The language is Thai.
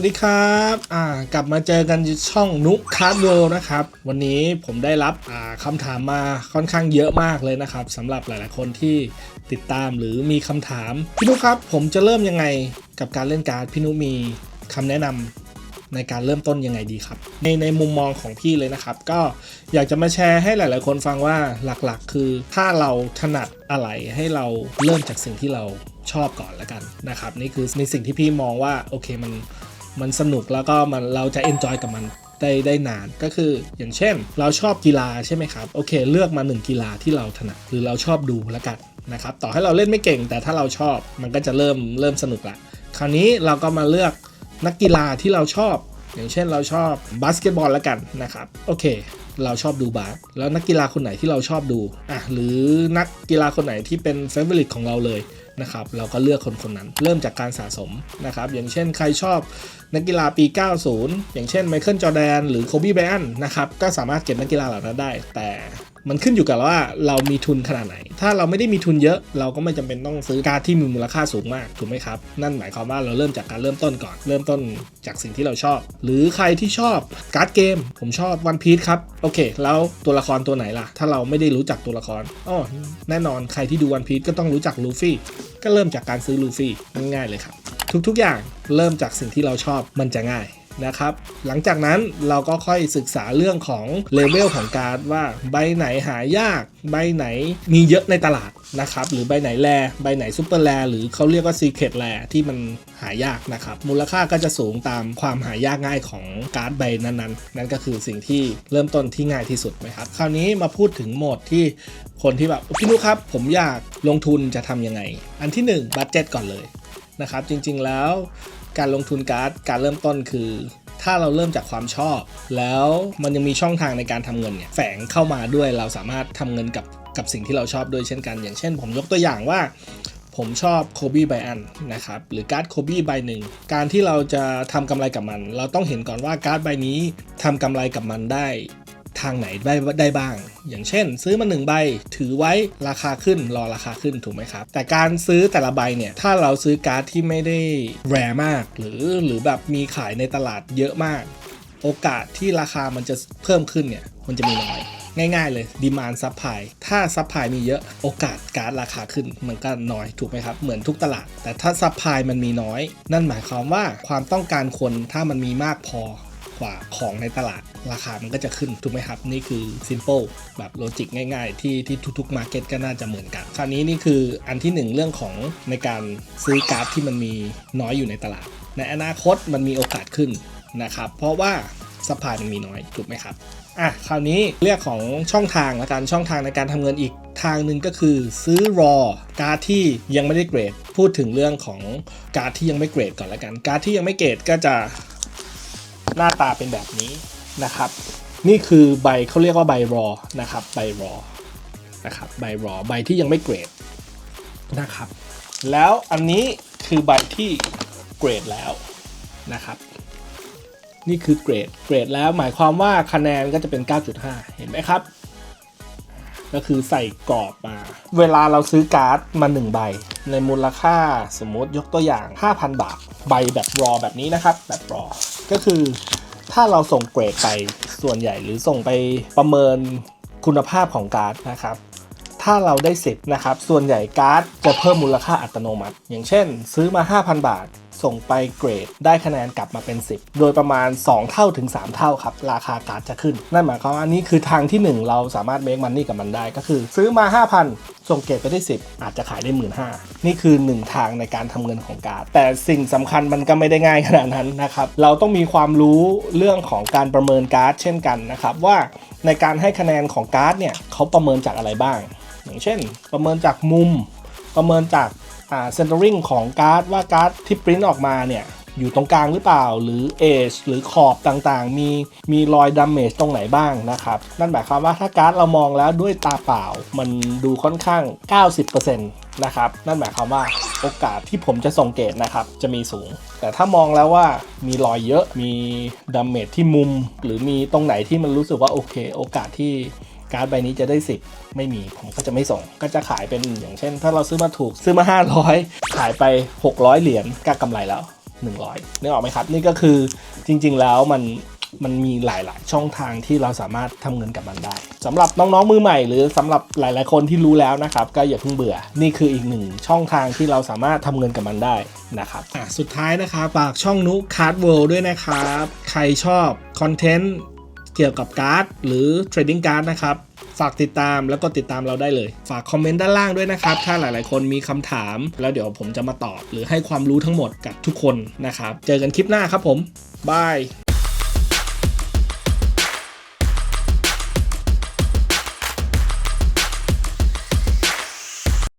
วัสดีครับอ่ากลับมาเจอกันช่องนุคาร์ดเวลนะครับ วันนี้ผมได้รับอ่าคำถามมาค่อนข้างเยอะมากเลยนะครับสำหรับหลาย ๆ คนที่ติดตามหรือมีคำถาม พี่นุครับ ผมจะเริ่มยังไงกับการเล่นการ์ดพี่นุมีคำแนะนำในการเริ่มต้นยังไงดีครับ ในในมุมมองของพี่เลยนะครับ ก็อยากจะมาแชร์ให้หลาย ๆ คนฟังว่าหลัก ๆ คือถ้าเราถนัดอะไรให้เราเริ่มจากสิ่งที่เราชอบก่อนแล้วกันนะครับ นี่คือในสิ่งที่พี่มองว่า โอเคมัน มันสนุกแล้วก็มันเราจะเอนจอยกับมันได้ได้นานก็คืออย่างเช่น เราชอบกีฬาใช่ไหมครับโอเค เลือกมาหนึ่งกีฬาที่เราถนัดหรือเราชอบดูแล้วกันนะครับต่อให้เราเล่นไม่เก่ง แต่ถ้าเราชอบมันก็จะเริ่มเริ่มสนุกละคราวนี้เราก็มาเลือกนักกีฬาที่เราชอบ อย่างเช่นเราชอบบาสเกตบอลแล้วกันนะครับโอเค เราชอบดูบาสแล้วนักกีฬาคนไหนที่เราชอบดูอะหรือนักกีฬาคนไหนที่เป็นเฟเวอร์ลิตของเราเลย นะครับเราก็เลือกคนคนนั้น เริ่มจากการสะสมนะครับ อย่างเช่นใครชอบนักกีฬาปี 90 อย่างเช่นไมเคิลจอแดนหรือโคบีไบรอันนะครับก็สามารถเก็บนักกีฬาเหล่านั้นได้ แต่มันขึ้นอยู่กับว่าเรามีทุนขนาดไหน ถ้าเราไม่ได้มีทุนเยอะ เราก็ไม่จำเป็นต้องซื้อการ์ดที่มีมูลค่าสูงมากถูกไหมครับ นั่นหมายความว่าเราเริ่มจากการเริ่มต้นก่อน เริ่มต้นจากสิ่งที่เราชอบ หรือใครที่ชอบการ์ดเกม ผมชอบวันพี e ครับโอเค แล้วตัวละครตัวไหนล่ะ ถ้าเราไม่ได้รู้จักตัวละครอ๋อแน่นอนใครที่ดูวันพี e ก็ต้องรู้จักลูฟี่ก็เริ่มจากการซื้อลูฟี่ง่ายๆเลยครับทุกๆอย่างเริ่มจากสิ่งที่เราชอบมันจะง่าย นะครับ หลังจากนั้นเราก็ค่อยศึกษาเรื่องของเลเวลของการ์ดว่าใบไหนหายาก ใบไหนมีเยอะในตลาดนะครับ หรือใบไหนแรใบไหนซูเปอร์แรหรือเขาเรียกว่าซีเคทแรที่มันหายากนะครับ มูลค่าก็จะสูงตามความหายากง่ายของการ์ดใบนั้นๆ นั่นก็คือสิ่งที่เริ่มต้นที่ง่ายที่สุดนะครับ คราวนี้มาพูดถึงโหมดที่คนที่แบบพี่นุครับ ผมอยากลงทุนจะทำยังไง อันที่1บัตเจ็ตก่อนเลยนะครับ จริงๆแล้ว การลงทุนการ์ดการเริ่มต้นคือ ถ้าเราเริ่มจากความชอบ แล้วมันยังมีช่องทางในการทำเงินเนี่ยแฝงเข้ามาด้วยเราสามารถทำเงินกับกับสิ่งที่เราชอบด้วยเช่นกัน อย่างเช่น ผมยกตัวอย่างว่าผมชอบโคบี้ไบอันนะครับหรือการ์ดโคบี้ใบหนึ่งการที่เราจะทำกำไรกับมัน เราต้องเห็นก่อนว่าการ์ดใบนี้ทำกำไรกับมันได้ ทางไหนได้ได้บ้าง อย่างเช่น ซื้อมาหนึ่งใบถือไว้ราคาขึ้นรอราคาขึ้นถูกไหมครับ แต่การซื้อแต่ละใบเนี่ย ถ้าเราซื้อการ์ดที่ไม่ได้แรมาก หรือหรือแบบมีขายในตลาดเยอะมาก โอกาสที่ราคามันจะเพิ่มขึ้นเนี่ยมันจะมีน้อยง่ายๆเลยดีมานซับพลายถ้าซับพลายมีเยอะโอกาสการราคาขึ้นมันก็น้อยถูกไหมครับ เหมือนทุกตลาด แต่ถ้าซับพลายมันมีน้อย นั่นหมายความว่าความต้องการคนถ้ามันมีมากพอ กว่าของในตลาดราคามันก็จะขึ้นถูกไหมครับ นี่คือ simple แบบโลจิกง่ายๆ ที่ที่ทุกๆ market ก็น่าจะเหมือนกัน คราวนี้นี่คืออันที่ 1 เรื่องของในการซื้อการ์ดที่มันมีน้อยอยู่ในตลาด ในอนาคตมันมีโอกาสขึ้นนะครับ เพราะว่าสปายมันมีน้อยถูกไหมครับอะคราวนี้เรื่องของช่องทางและการช่องทางในการทำเงินอีกทางหนึ่งก็คือซื้อรอการ์ดที่ยังไม่ได้เกรด พูดถึงเรื่องของการ์ดที่ยังไม่เกรดก่อนละกัน การ์ดที่ยังไม่เกรดก็จะ หน้าตาเป็นแบบนี้นะครับ นี่คือใบเขาเรียกว่าใบรอนะครับใบรอนะครับใบรอใบที่ยังไม่เกรดนะครับ แล้วอันนี้คือใบที่เกรดแล้วนะครับ นี่คือเกรดเกรดแล้วหมายความว่าคะแนนก็จะเป็น 9.5 เห็นไหมครับ ก็คือใส่กรอบมา เวลาเราซื้อการ์ดมา 1 ใบ ในมูลค่าสมมติยกตัวอย่าง 5,000 บาท ใบแบบรอแบบนี้นะครับ แบบรอ ก็คือถ้าเราส่งเกรดไปส่วนใหญ่หรือส่งไปประเมินคุณภาพของการ์ดนะครับ ถ้าเราได้สิทธิ์นะครับ ส่วนใหญ่การ์ดจะเพิ่มมูลค่าอัตโนมัติ อย่างเช่น ซื้อมา 5,000 บาท ส่งไปเกรด ได้คะแนนกลับมาเป็น 10 โดยประมาณ 2 เท่าถึง 3 เท่าครับ ราคาการ์ดจะขึ้น นั่นหมายความว่านี่คือทางที่ 1 เราสามารถเมคมันนี่กับมันได้ก็คือ ซื้อมา 5,000ส่งเกรดไปได้ 10 อาจจะขายได้1 5ื่นห้านี่คือ 1 ทางในการทำเงินของการ์ดแต่สิ่งสำคัญมันก็ไม่ได้ง่ายขนาดนั้นนะครับ เราต้องมีความรู้เรื่องของการประเมินการ์ดเช่นกันนะครับ ว่าในการให้คะแนนของการ์ดเนี่ยเขาประเมินจากอะไรบ้าง อย่างเช่น ประเมินจากมุม ประเมินจาก อ่าเซนเตอริงของการ์ดว่าการ์ดที่ปริ้นออกมาเนี่ยอยู่ตรงกลางหรือเปล่าหรือเอชหรือขอบต่างๆ มีมีรอยดามเมจตรงไหนบ้างนะครับ นั่นหมายความว่าถ้าการ์ดเรามองแล้วด้วยตาเปล่า มันดูค่อนข้าง 90%นะครับนั่นหมายความว่าโอกาสที่ผมจะส่งเกตนะครับจะมีสูง แต่ถ้ามองแล้วว่ามีรอยเยอะมีดามเมจที่มุม หรือมีตรงไหนที่มันรู้สึกว่าโอเค โอกาสที่ การ์ดใบนี้จะได้ 10 ไม่มีผมก็จะไม่ส่ง ก็จะขายเป็นอย่างเช่น ถ้าเราซื้อมาถูกซื้อมา 500 ขายไป 600 เหรียญก็กำไรแล้ว 100นึกออกไหมครับ นี่ก็คือจริง ๆ แล้วมันมันมีหลายๆ ช่องทางที่เราสามารถทำเงินกับมันได้สำหรับน้องๆมือใหม่ หรือสำหรับหลายๆ คนที่รู้แล้วนะครับ ก็อย่าเพิ่งเบื่อ นี่คืออีกหนึ่งช่องทางที่เราสามารถทำเงินกับมันได้นะครับอะสุดท้ายนะครับฝากช่องนุคาร์ดเวิลด์ด้วยนะครับ ใครชอบคอนเทนต์ เกี่ยวกับการ์ดหรือเทรดดิ้งการ์ดนะครับ ฝากติดตามแล้วก็ติดตามเราได้เลย ฝากคอมเมนต์ด้านล่างด้วยนะครับ ถ้าหลายๆ คนมีคำถาม แล้วเดี๋ยวผมจะมาตอบ หรือให้ความรู้ทั้งหมดกับทุกคนนะครับ เจอกันคลิปหน้าครับผมบาย